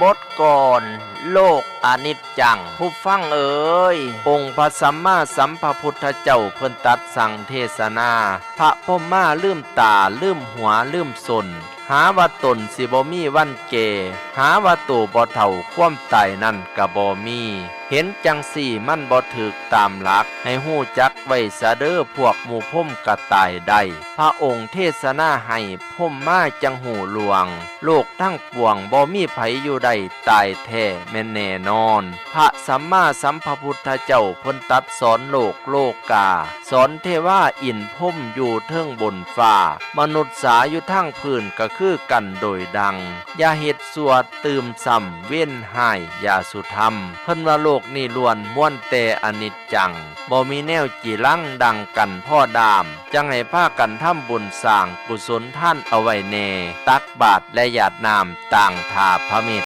บทก่อน โลกอนิจจัง ผู้ฟังเอ๋ยองค์พระสัมมาสัมพุทธเจ้าเพิ่นตัดสั่งเทศนา พระพ่อมาลืมตาลืมหัวลืมสนหาว่าตนสิบ่มีวันเก หาว่าตัวบ่เท่าความตายนั่นกะบ่มี เห็นจังสี่มันบ่ถึกตามหลัก ให้หู้จักไว้ซะเด้อพวกหมู่พ่มกะตายได้ พระองค์เทศนาให้พ่มมาจังหูหลวง โลกทั้งปวงบ่มีไผอยู่ใดตายแท้แม่นแน่นอน พระสัมมาสัมพุทธเจ้าพิ่นตัดสอนโลกโลกกา สอนเทว่าอินพุ่มอยู่เทิงบนฟ้า มนุษย์สาอยู่ทั้งพื้นก็คือกันโดยดัง อย่าเฮ็ดสัวตื่มซ้ำเว้นหายอย่าสุธรรม เพิ่นว่าโลกนี่ล้วนม้วนแต่อนิจจังบ่มีแนวจีลังดังกันพ่อดาม จังให้พากันทำบุญสร้างกุศลท่านเอาไว้แน่ตักบาตรและหยาดน้ำต่างทาพระเมต